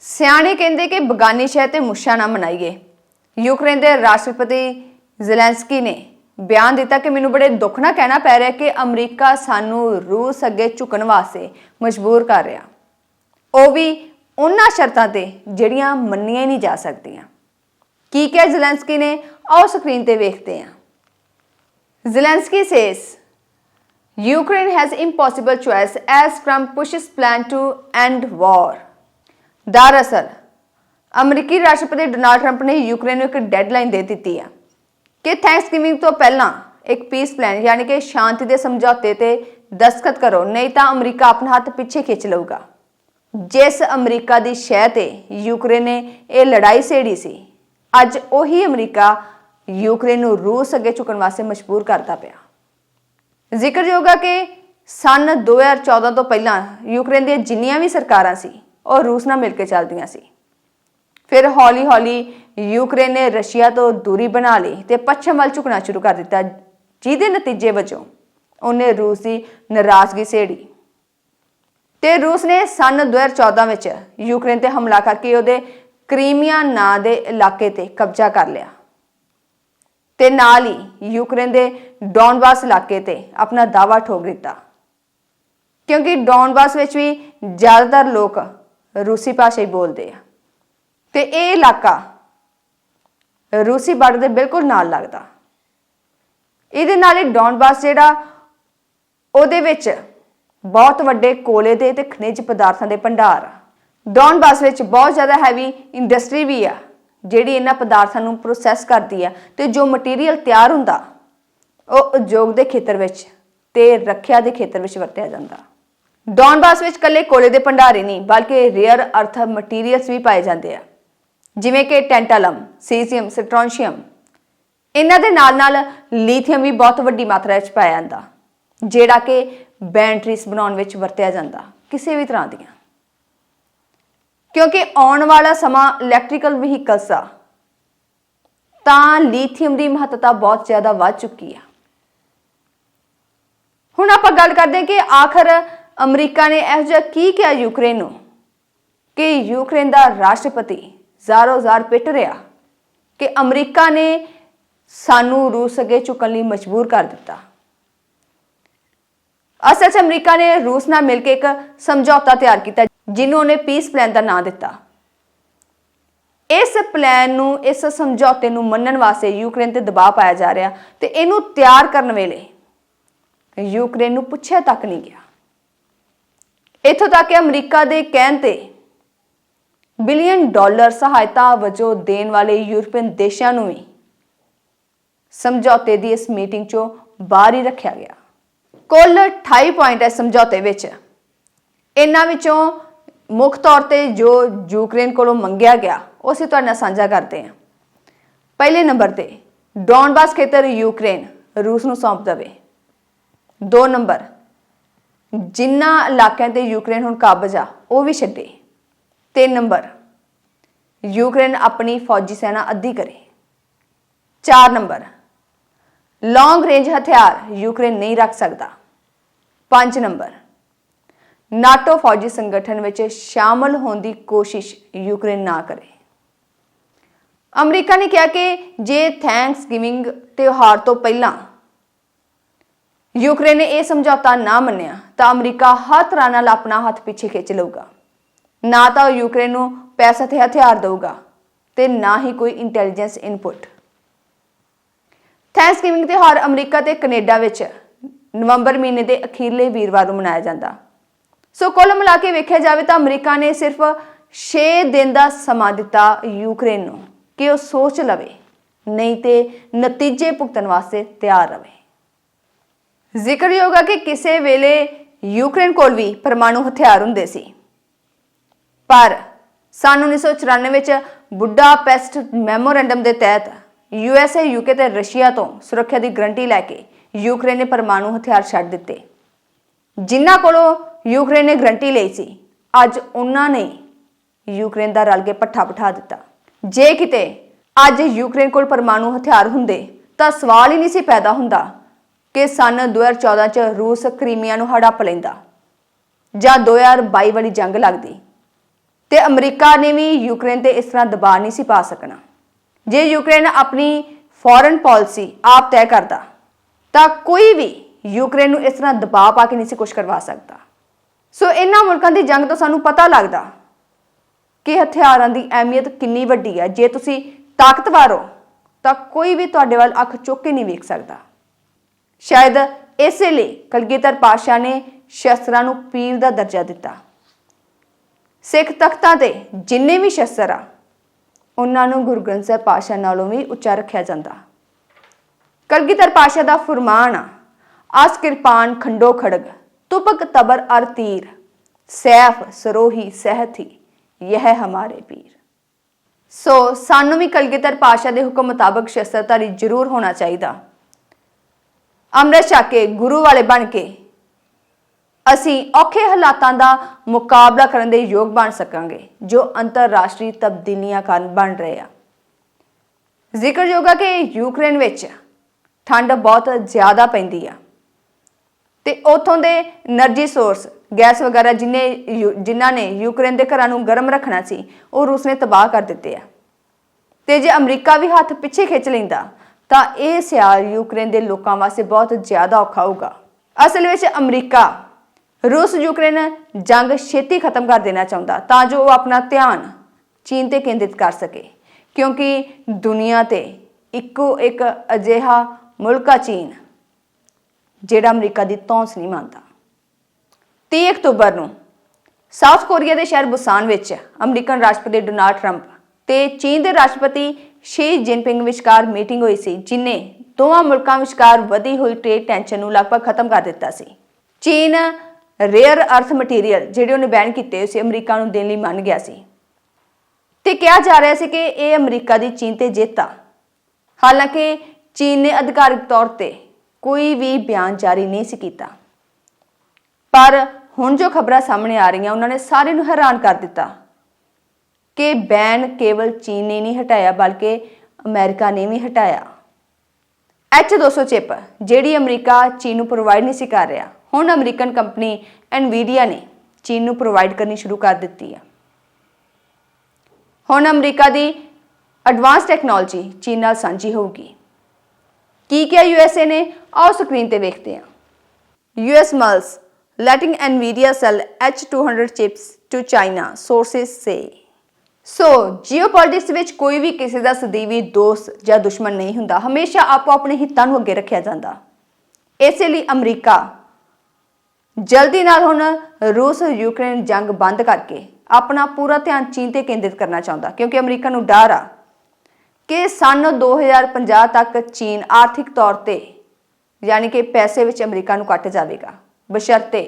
ਸਿਆਣੇ ਕਹਿੰਦੇ ਕਿ ਬਗਾਨੀ ਸ਼ਹਿਰ ਤੇ ਮੁੱਛਾਂ ਨਾ ਮਨਾਈਏ। ਯੂਕਰੇਨ ਦੇ ਰਾਸ਼ਟਰਪਤੀ ਜ਼ੈਲੈਂਸਕੀ ਨੇ ਬਿਆਨ ਦਿੱਤਾ ਕਿ ਮੈਨੂੰ ਬੜੇ ਦੁੱਖ ਨਾਲ ਕਹਿਣਾ ਪੈ ਰਿਹਾ ਕਿ ਅਮਰੀਕਾ ਸਾਨੂੰ ਰੂਸ ਅੱਗੇ ਝੁਕਣ ਵਾਸਤੇ ਮਜਬੂਰ ਕਰ ਰਿਹਾ। ਉਹ ਵੀ ਉਹਨਾਂ ਸ਼ਰਤਾਂ ਤੇ ਜਿਹੜੀਆਂ ਮੰਨੀਆਂ ਹੀ ਨਹੀਂ ਜਾ ਸਕਦੀਆਂ। ਕੀ ਕਿਹਾ ਜ਼ੈਲੈਂਸਕੀ ਨੇ? ਆਓ ਸਕਰੀਨ ਤੇ ਵੇਖਦੇ ਹਾਂ। Zelensky ਸੇਸ Ukraine has impossible choice as Trump pushes plan to end war. ਦਰਅਸਲ ਅਮਰੀਕੀ ਰਾਸ਼ਟਰਪਤੀ ਡੋਨਾਲਡ ਟਰੰਪ ਨੇ ਯੂਕਰੇਨ ਨੂੰ ਇੱਕ ਡੈਡਲਾਈਨ ਦੇ ਦਿੱਤੀ ਹੈ ਕਿ ਥੈਂਕਸਗਿਵਿੰਗ ਤੋਂ ਪਹਿਲਾਂ ਇੱਕ ਪੀਸ ਪਲਾਨ ਯਾਨੀ ਕਿ ਸ਼ਾਂਤੀ ਦੇ ਸਮਝੌਤੇ ਤੇ ਦਸਤਖਤ ਕਰੋ, ਨਹੀਂ ਤਾਂ ਅਮਰੀਕਾ ਆਪਣਾ ਹੱਥ ਪਿੱਛੇ ਖਿੱਚ ਲਊਗਾ। ਜਿਸ ਅਮਰੀਕਾ ਦੀ ਸ਼ਹਿ ਤੇ ਯੂਕਰੇਨ ਨੇ ਇਹ ਲੜਾਈ ਛੇੜੀ ਸੀ, ਅੱਜ ਉਹੀ ਅਮਰੀਕਾ ਯੂਕਰੇਨ ਨੂੰ ਰੂਸ ਅੱਗੇ ਝੁਕਣ ਵਾਸਤੇ ਮਜਬੂਰ ਕਰਦਾ ਪਿਆ। ਜ਼ਿਕਰਯੋਗ ਹੈ ਕਿ ਸਨ 2014 ਤੋਂ ਪਹਿਲਾਂ ਯੂਕਰੇਨ ਦੀਆਂ ਜਿੰਨੀਆਂ ਵੀ ਸਰਕਾਰਾਂ ਸੀ ਉਹ ਰੂਸ ਨਾਲ ਮਿਲ ਕੇ ਚੱਲਦੀਆਂ ਸੀ। ਫਿਰ ਹੌਲੀ-ਹੌਲੀ ਯੂਕਰੇਨ ਨੇ ਰਸ਼ੀਆ ਤੋਂ ਦੂਰੀ ਬਣਾ ਲਈ ਤੇ ਪੱਛਮ ਵੱਲ ਝੁਕਣਾ ਸ਼ੁਰੂ ਕਰ ਦਿੱਤਾ, ਜਿਹਦੇ ਨਤੀਜੇ ਵਜੋਂ ਉਹਨੇ ਰੂਸ ਦੀ ਨਾਰਾਜ਼ਗੀ ਸੇੜੀ। ਤੇ ਰੂਸ ਨੇ ਸਨ 2014 ਵਿੱਚ ਯੂਕਰੇਨ ਤੇ ਹਮਲਾ ਕਰਕੇ ਉਹਦੇ ਕ੍ਰੀਮੀਆ ਨਾਂ ਦੇ ਇਲਾਕੇ ਤੇ ਕਬਜ਼ਾ ਕਰ ਲਿਆ। ਤੇ ਨਾਲ ਹੀ ਯੂਕਰੇਨ ਦੇ ਡੌਨਬਾਸ ਇਲਾਕੇ ਤੇ ਆਪਣਾ ਦਾਵਾ ਠੋਕ ਦਿੱਤਾ। ਕਿਉਂਕਿ ਡੌਨਬਾਸ ਵਿੱਚ ਵੀ ਜ਼ਿਆਦਾਤਰ ਲੋਕ ਰੂਸੀ ਭਾਸ਼ਾ ਹੀ ਬੋਲਦੇ ਆ। ਤੇ ਇਹ ਇਲਾਕਾ ਰੂਸੀ ਬਾਰਡਰ ਦੇ ਬਿਲਕੁਲ ਨਾਲ ਲੱਗਦਾ। ਇਹਦੇ ਨਾਲ ਹੀ ਡੌਨਬਾਸ ਜਿਹੜਾ, ਉਹਦੇ ਵਿੱਚ ਬਹੁਤ ਵੱਡੇ ਕੋਲੇ ਦੇ ਤੇ ਖਣਿਜ ਪਦਾਰਥਾਂ ਦੇ ਭੰਡਾਰ ਆ। ਡੌਨਬਾਸ ਵਿੱਚ ਬਹੁਤ ਜ਼ਿਆਦਾ ਹੈਵੀ ਇੰਡਸਟਰੀ ਵੀ ਆ, ਜਿਹੜੀ ਇਹਨਾਂ ਪਦਾਰਥਾਂ ਨੂੰ ਪ੍ਰੋਸੈਸ ਕਰਦੀ ਆ ਤੇ ਜੋ ਮਟੀਰੀਅਲ ਤਿਆਰ ਹੁੰਦਾ, ਉਹ ਉਦਯੋਗ ਦੇ ਖੇਤਰ ਵਿੱਚ ਤੇ ਰੱਖਿਆ ਦੇ ਖੇਤਰ ਵਿੱਚ ਵਰਤਿਆ ਜਾਂਦਾ। ਡੌਨਬਾਸ ਵਿੱਚ ਕੱਲੇ ਕੋਲੇ ਦੇ ਭੰਡਾਰੇ ਨਹੀਂ, ਬਲਕਿ ਰੇਅਰ ਅਰਥ ਮਟੀਰੀਅਲਸ ਵੀ ਪਾਏ ਜਾਂਦੇ ਆ। ਜਿਵੇਂ ਕਿ ਟੈਂਟਾਲਮ ਸੀਜ਼ੀਅਮ ਸਟ੍ਰੋਂਸ਼ੀਅਮ ਇਹਨਾਂ ਦੇ ਨਾਲ ਨਾਲ ਲੀਥੀਅਮ ਵੀ ਬਹੁਤ ਵੱਡੀ ਮਾਤਰਾ ਵਿੱਚ ਪਾਇਆ ਜਾਂਦਾ, ਜਿਹੜਾ ਕਿ ਬੈਟਰੀਜ਼ ਬਣਾਉਣ ਵਿੱਚ ਵਰਤਿਆ ਜਾਂਦਾ, ਕਿਸੇ ਵੀ ਤਰ੍ਹਾਂ ਦੀਆਂ। ਕਿਉਂਕਿ ਆਉਣ ਵਾਲਾ ਸਮਾਂ ਇਲੈਕਟ੍ਰੀਕਲ ਵਹੀਕਲਸ ਆ, ਤਾਂ ਲੀਥੀਅਮ ਦੀ ਮਹੱਤਤਾ ਬਹੁਤ ਜ਼ਿਆਦਾ ਵੱਧ ਚੁੱਕੀ ਆ। ਹੁਣ ਆਪਾਂ ਗੱਲ ਕਰਦੇ ਹਾਂ ਕਿ ਆਖਰ ਅਮਰੀਕਾ ਨੇ ਇਹੋ ਜਿਹਾ ਕੀ ਕਿਹਾ ਯੂਕਰੇਨ ਨੂੰ? ਕਿ ਯੂਕਰੇਨ ਦਾ ਰਾਸ਼ਟਰਪਤੀ ਜ਼ਾਰੋ ਜ਼ਾਰ ਪਿੱਟ ਰਿਹਾ ਕਿ ਅਮਰੀਕਾ ਨੇ ਸਾਨੂੰ ਰੂਸ ਅੱਗੇ ਝੁਕਣ ਲਈ ਮਜਬੂਰ ਕਰ ਦਿੱਤਾ। ਅਸਲ 'ਚ ਅਮਰੀਕਾ ਨੇ ਰੂਸ ਨਾਲ ਮਿਲ ਕੇ ਇੱਕ ਸਮਝੌਤਾ ਤਿਆਰ ਕੀਤਾ, ਜਿਹਨੂੰ ਉਹਨੇ ਪੀਸ ਪਲਾਨ ਦਾ ਨਾਂ ਦਿੱਤਾ। ਇਸ ਪਲਾਨ ਨੂੰ, ਇਸ ਸਮਝੌਤੇ ਨੂੰ ਮੰਨਣ ਵਾਸਤੇ ਯੂਕਰੇਨ ਤੇ ਦਬਾਅ ਪਾਇਆ ਜਾ ਰਿਹਾ ਤੇ ਇਹਨੂੰ ਤਿਆਰ ਕਰਨ ਵੇਲੇ ਯੂਕਰੇਨ ਨੂੰ ਪੁੱਛਿਆ ਤੱਕ ਨਹੀਂ ਗਿਆ। ਇੱਥੋਂ ਤੱਕ ਕਿ ਅਮਰੀਕਾ ਦੇ ਕਹਿਣ ਤੇ ਬਿਲੀਅਨ ਡਾਲਰ ਸਹਾਇਤਾ ਵਜੋਂ ਦੇਣ ਵਾਲੇ ਯੂਰਪੀਅਨ ਦੇਸ਼ਾਂ ਨੂੰ ਵੀ ਸਮਝੌਤੇ ਦੀ ਇਸ ਮੀਟਿੰਗ 'ਚੋਂ ਬਾਹਰ ਹੀ ਰੱਖਿਆ ਗਿਆ। ਕੁੱਲ 28 ਪੁਆਇੰਟ ਹੈ ਸਮਝੌਤੇ ਵਿੱਚ ਇਹਨਾਂ ਵਿੱਚੋਂ ਮੁੱਖ ਤੌਰ ਤੇ ਜੋ ਯੂਕਰੇਨ ਕੋਲੋਂ ਮੰਗਿਆ ਗਿਆ, ਉਹ ਅਸੀਂ ਤੁਹਾਡੇ ਨਾਲ ਸਾਂਝਾ ਕਰਦੇ ਹਾਂ। ਪਹਿਲੇ ਨੰਬਰ ਤੇ ਡੌਨਬਾਸ ਖੇਤਰ ਯੂਕਰੇਨ ਰੂਸ ਨੂੰ ਸੌਂਪ ਦੇਵੇ। ਦੋ ਨੰਬਰ ਜਿਨ੍ਹਾਂ ਇਲਾਕਿਆਂ ਤੇ ਯੂਕਰੇਨ ਹੁਣ ਕਾਬਜ਼ ਆ, ਉਹ ਵੀ ਛੱਡੇ। ਤਿੰਨ ਨੰਬਰ, ਯੂਕਰੇਨ ਆਪਣੀ ਫੌਜੀ ਸੈਨਾ ਅੱਧੀ ਕਰੇ। ਚਾਰ ਨੰਬਰ ਲੌਂਗ ਰੇਂਜ ਹਥਿਆਰ ਯੂਕਰੇਨ ਨਹੀਂ ਰੱਖ ਸਕਦਾ। ਪੰਜ ਨੰਬਰ, ਨਾਟੋ ਫੌਜੀ ਸੰਗਠਨ ਵਿੱਚ ਸ਼ਾਮਲ ਹੋਣ ਦੀ ਕੋਸ਼ਿਸ਼ ਯੂਕਰੇਨ ਨਾ ਕਰੇ। ਅਮਰੀਕਾ ਨੇ ਕਿਹਾ ਕਿ ਜੇ ਥੈਂਕਸ ਗਿਵਿੰਗ ਤਿਉਹਾਰ ਤੋਂ ਪਹਿਲਾਂ ਯੂਕਰੇਨ ਨੇ ਇਹ ਸਮਝੌਤਾ ਨਾ ਮੰਨਿਆ ਤਾਂ ਅਮਰੀਕਾ ਹਰ ਤਰ੍ਹਾਂ ਨਾਲ ਆਪਣਾ ਹੱਥ ਪਿੱਛੇ ਖਿੱਚ ਲਊਗਾ। ਨਾ ਤਾਂ ਉਹ ਯੂਕਰੇਨ ਨੂੰ ਪੈਸਾ ਤੇ ਹਥਿਆਰ ਦੇਊਗਾ ਤੇ ਨਾ ਹੀ ਕੋਈ ਇੰਟੈਲੀਜੈਂਸ ਇਨਪੁਟ ਥੈਂਕਸਗਿਵਿੰਗ ਤਿਉਹਾਰ ਅਮਰੀਕਾ ਤੇ ਕੈਨੇਡਾ ਵਿੱਚ ਨਵੰਬਰ ਮਹੀਨੇ ਦੇ ਅਖੀਰਲੇ ਵੀਰਵਾਰ ਨੂੰ ਮਨਾਇਆ ਜਾਂਦਾ। ਸੋ ਕੁੱਲ ਮਿਲਾ ਕੇ ਵੇਖਿਆ ਜਾਵੇ ਤਾਂ ਅਮਰੀਕਾ ਨੇ ਸਿਰਫ 6 ਦਿਨ ਦਾ ਸਮਾਂ ਦਿੱਤਾ ਯੂਕਰੇਨ ਨੂੰ ਕਿ ਉਹ ਸੋਚ ਲਵੇ, ਨਹੀਂ ਤੇ ਨਤੀਜੇ ਭੁਗਤਣ ਵਾਸਤੇ ਤਿਆਰ ਰਹੇ ਜ਼ਿਕਰਯੋਗ ਹੈ ਕਿ ਕਿਸੇ ਵੇਲੇ ਯੂਕਰੇਨ ਕੋਲ ਵੀ ਪਰਮਾਣੂ ਹਥਿਆਰ ਹੁੰਦੇ ਸੀ। ਪਰ ਸਨ 1994 ਵਿੱਚ ਬੁੱਡਾਪੈਸਟ ਮੈਮੋਰੈਂਡਮ ਦੇ ਤਹਿਤ ਯੂਐਸਏ ਯੂਕੇ ਤੇ ਰਸ਼ੀਆ ਤੋਂ ਸੁਰੱਖਿਆ ਦੀ ਗਰੰਟੀ ਲੈ ਕੇ ਯੂਕਰੇਨ ਨੇ ਪਰਮਾਣੂ ਹਥਿਆਰ ਛੱਡ ਦਿੱਤੇ। ਜਿਨ੍ਹਾਂ ਕੋਲੋਂ ਯੂਕਰੇਨ ਨੇ ਗਰੰਟੀ ਲਈ ਸੀ, ਅੱਜ ਉਹਨਾਂ ਨੇ ਯੂਕਰੇਨ ਦਾ ਰਲ ਕੇ ਪੱਠਾ ਬਿਠਾ ਦਿੱਤਾ। ਜੇ ਕਿਤੇ ਅੱਜ ਯੂਕਰੇਨ ਕੋਲ ਪਰਮਾਣੂ ਹਥਿਆਰ ਹੁੰਦੇ, ਤਾਂ ਸਵਾਲ ਹੀ ਨਹੀਂ ਸੀ ਪੈਦਾ ਹੁੰਦਾ ਕਿ ਸਨ 2014 ਚ ਰੂਸ ਕ੍ਰੀਮੀਆ ਨੂੰ ਹੜੱਪ ਲੈਂਦਾ। ਜਾਂ 2022 ਵਾਲੀ ਜੰਗ ਲੱਗਦੀ। ਤੇ ਅਮਰੀਕਾ ਨੇ ਵੀ ਯੂਕਰੇਨ ਤੇ ਇਸ ਤਰ੍ਹਾਂ ਦਬਾਅ ਨਹੀਂ ਸੀ ਪਾ ਸਕਣਾ। ਜੇ ਯੂਕਰੇਨ ਆਪਣੀ ਫੋਰਨ ਪਾਲਿਸੀ ਆਪ ਤੈਅ ਕਰਦਾ, ਤਾਂ ਕੋਈ ਵੀ ਯੂਕਰੇਨ ਨੂੰ ਇਸ ਤਰ੍ਹਾਂ ਦਬਾਅ ਪਾ ਕੇ ਨਹੀਂ ਸੀ ਕੁਝ ਕਰਵਾ ਸਕਦਾ। ਸੋ ਇਹਨਾਂ ਮੁਲਕਾਂ ਦੀ ਜੰਗ ਤੋਂ ਸਾਨੂੰ ਪਤਾ ਲੱਗਦਾ ਕਿ ਹਥਿਆਰਾਂ ਦੀ ਅਹਿਮੀਅਤ ਕਿੰਨੀ ਵੱਡੀ ਹੈ। ਜੇ ਤੁਸੀਂ ਤਾਕਤਵਰ ਹੋ, ਤਾਂ ਕੋਈ ਵੀ ਤੁਹਾਡੇ ਵੱਲ ਅੱਖ ਚੁੱਕ ਕੇ ਨਹੀਂ ਵੇਖ ਸਕਦਾ। ਸ਼ਾਇਦ ਇਸੇ ਲਈ ਕਲਗੀਧਰ ਪਾਸ਼ਾ ਨੇ ਸ਼ਸਤਰਾਂ ਨੂੰ ਪੀਰ ਦਾ ਦਰਜਾ ਦਿੱਤਾ। ਸਿੱਖ ਤਖਤਾਂ ਤੇ ਜਿੰਨੇ ਵੀ ਸ਼ਸਤਰ ਆ, ਉਹਨਾਂ ਨੂੰ ਗੁਰੂ ਗ੍ਰੰਥ ਸਾਹਿਬ ਪਾਸ਼ਾ ਨਾਲੋਂ ਵੀ ਉੱਚਾ ਰੱਖਿਆ ਜਾਂਦਾ। ਕਲਗੀਧਰ ਪਾਸ਼ਾ ਦਾ ਫਰਮਾਨ ਆ ਆਸ ਕਿਰਪਾਨ ਖੰਡੋ ਖੜਗ, ਤੁਪਕ ਤਬਰ ਅਰ ਤੀਰ, ਸੈਫ ਸਰੋਹੀ ਸਹਿਥੀ ਇਹ ਹਮਾਰੇ ਪੀਰ। ਸੋ ਸਾਨੂੰ ਵੀ ਕਲਗੀਧਰ ਪਾਸ਼ਾ ਦੇ ਹੁਕਮ ਮੁਤਾਬਕ ਸ਼ਸਤਰਧਾਰੀ ਜ਼ਰੂਰ ਹੋਣਾ ਚਾਹੀਦਾ। ਅੰਮ੍ਰਿਤ ਛਕ ਕੇ ਗੁਰੂ ਵਾਲੇ ਬਣ ਕੇ ਅਸੀਂ ਔਖੇ ਹਾਲਾਤਾਂ ਦਾ ਮੁਕਾਬਲਾ ਕਰਨ ਦੇ ਯੋਗ ਬਣ ਸਕਾਂਗੇ, ਜੋ ਅੰਤਰਰਾਸ਼ਟਰੀ ਤਬਦੀਲੀਆਂ ਕਾਰਨ ਬਣ ਰਹੇ ਆ। ਜ਼ਿਕਰਯੋਗ ਹੈ ਕਿ ਯੂਕਰੇਨ ਵਿੱਚ ਠੰਡ ਬਹੁਤ ਜ਼ਿਆਦਾ ਪੈਂਦੀ ਆ। ਤੇ ਉਥੋਂ ਦੇ એનર્ਜੀ ਸੋਰਸ ਗੈਸ ਵਗੈਰਾ ਜਿਨੇ ਜਿਨ੍ਹਾਂ ਨੇ ਯੂਕਰੇਨ ਦੇ ਘਰਾਂ ਨੂੰ ਗਰਮ ਰੱਖਣਾ ਸੀ, ਉਹ ਰੂਸ ਨੇ ਤਬਾਹ ਕਰ ਦਿੱਤੇ ਆ। ਤੇ ਜੇ ਅਮਰੀਕਾ ਵੀ ਹੱਥ ਪਿੱਛੇ ਖਿੱਚ ਲੈਂਦਾ ਤਾਂ ਇਹ ਸਿਆਲ ਯੂਕਰੇਨ ਦੇ ਲੋਕਾਂ ਵਾਸਤੇ ਬਹੁਤ ਜ਼ਿਆਦਾ ਔਖਾ ਹੋਊਗਾ। ਅਸਲ ਵਿੱਚ ਅਮਰੀਕਾ, ਰੂਸ, ਯੂਕਰੇਨ ਜੰਗ ਛੇਤੀ ਖਤਮ ਕਰ ਦੇਣਾ ਚਾਹੁੰਦਾ ਤਾਂ ਜੋ ਉਹ ਆਪਣਾ ਧਿਆਨ ਚੀਨ ਤੇ ਕੇਂਦਰਿਤ ਕਰ ਸਕੇ। ਕਿਉਂਕਿ ਦੁਨੀਆ ਤੇ ਇੱਕੋ ਇੱਕ ਅਜਿਹਾ ਮੁਲਕ ਆ ਚੀਨ, ਜਿਹੜਾ ਅਮਰੀਕਾ ਦੀ ਧੌਂਸ ਨਹੀਂ ਮੰਨਦਾ। 30 ਅਕਤੂਬਰ ਨੂੰ ਸਾਊਥ ਕੋਰੀਆ ਦੇ ਸ਼ਹਿਰ ਬੁਸਾਨ ਵਿੱਚ ਅਮਰੀਕਨ ਰਾਸ਼ਟਰਪਤੀ ਡੋਨਾਲਡ ਟਰੰਪ ਤੇ ਚੀਨ ਦੇ ਰਾਸ਼ਟਰਪਤੀ ਸ਼ੀ ਜਿਨਪਿੰਗ ਵਿਚਕਾਰ ਮੀਟਿੰਗ ਹੋਈ ਸੀ, ਜਿਨੇ ਦੋਵਾਂ ਮੁਲਕਾਂ ਵਿਚਕਾਰ ਵਧੀ ਹੋਈ ਟ੍ਰੇਡ ਟੈਂਸ਼ਨ ਨੂੰ ਲਗਭਗ ਖਤਮ ਕਰ ਦਿੱਤਾ ਸੀ। ਚੀਨ ਰੇਅਰ ਅਰਥ ਮਟੀਰੀਅਲ ਜਿਹੜੇ ਉਹਨੇ ਬੈਨ ਕੀਤੇ ਹੋਏ ਸੀ, ਅਮਰੀਕਾ ਨੂੰ ਦੇਣ ਲਈ ਮੰਨ ਗਿਆ ਸੀ। ਤੇ ਕਿਹਾ ਜਾ ਰਿਹਾ ਸੀ ਕਿ ਇਹ ਅਮਰੀਕਾ ਦੀ ਚੀਨ ਤੇ ਜਿੱਤ ਆ। ਹਾਲਾਂਕਿ ਚੀਨ ਨੇ ਅਧਿਕਾਰਿਕ ਤੌਰ ਤੇ ਕੋਈ ਵੀ ਬਿਆਨ ਜਾਰੀ ਨਹੀਂ ਸੀ ਕੀਤਾ। ਪਰ ਹੁਣ ਜੋ ਖਬਰਾਂ ਸਾਹਮਣੇ ਆ ਰਹੀਆਂ, ਉਹਨਾਂ ਨੇ ਸਾਰੇ ਨੂੰ ਹੈਰਾਨ ਕਰ ਦਿੱਤਾ। ਕਿ ਬੈਨ ਕੇਵਲ ਚੀਨ ਨੇ ਨਹੀਂ ਹਟਾਇਆ ਬਲਕਿ ਅਮਰੀਕਾ ਨੇ ਵੀ ਹਟਾਇਆ। H200 ਚਿਪ ਜਿਹੜੀ ਅਮਰੀਕਾ ਚੀਨ ਨੂੰ ਪ੍ਰੋਵਾਈਡ ਨਹੀਂ ਸੀ ਕਰ ਰਿਹਾ ਹੁਣ ਅਮਰੀਕਨ ਕੰਪਨੀ ਐਨਵੀਡੀਆ ਨੇ ਚੀਨ ਨੂੰ ਪ੍ਰੋਵਾਈਡ ਕਰਨੀ ਸ਼ੁਰੂ ਕਰ ਦਿੱਤੀ ਹੈ ਹੁਣ ਅਮਰੀਕਾ ਦੀ ਐਡਵਾਂਸ ਟੈਕਨੋਲੋਜੀ ਚੀਨ ਨਾਲ ਸਾਂਝੀ ਹੋਊਗੀ। ਕੀ ਕਿਹਾ ਯੂਐਸਏ ਨੇ? ਆਓ ਸਕਰੀਨ ਤੇ ਵੇਖਦੇ ਹਾਂ। US mulls letting NVIDIA sell H200 chips to China, sources say. So geopolitics ਵਿੱਚ ਕੋਈ ਵੀ ਕਿਸੇ ਦਾ ਸਦੀਵੀ ਦੋਸਤ ਜਾਂ ਦੁਸ਼ਮਣ ਨਹੀਂ ਹੁੰਦਾ। ਹਮੇਸ਼ਾ ਆਪੋ ਆਪਣੇ ਹਿੱਤਾਂ ਨੂੰ ਅੱਗੇ ਰੱਖਿਆ ਜਾਂਦਾ। ਇਸੇ ਲਈ ਅਮਰੀਕਾ ਜਲਦੀ ਨਾਲ ਹੁਣ ਰੂਸ ਯੂਕਰੇਨ ਜੰਗ ਬੰਦ ਕਰਕੇ ਆਪਣਾ ਪੂਰਾ ਧਿਆਨ ਚੀਨ ਤੇ ਕੇਂਦਰਿਤ ਕਰਨਾ ਚਾਹੁੰਦਾ, ਕਿਉਂਕਿ ਅਮਰੀਕਾ ਨੂੰ ਡਰ ਆ ਕਿ ਸਨ 2050 ਤੱਕ ਚੀਨ ਆਰਥਿਕ ਤੌਰ ਤੇ ਯਾਨੀ ਕਿ ਪੈਸੇ ਵਿੱਚ ਅਮਰੀਕਾ ਨੂੰ ਕੱਟ ਜਾਵੇਗਾ। ਬਸ਼ਰਤੇ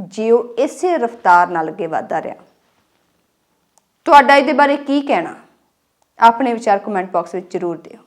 ਜੇ ਇਸੇ ਰਫ਼ਤਾਰ ਨਾਲ ਅੱਗੇ ਵਧਦਾ ਰਿਹਾ। ਤੁਹਾਡਾ ਇਹਦੇ ਬਾਰੇ ਕੀ ਕਹਿਣਾ? ਆਪਣੇ ਵਿਚਾਰ ਕਮੈਂਟ ਬਾਕਸ ਵਿੱਚ ਜ਼ਰੂਰ ਦਿਓ।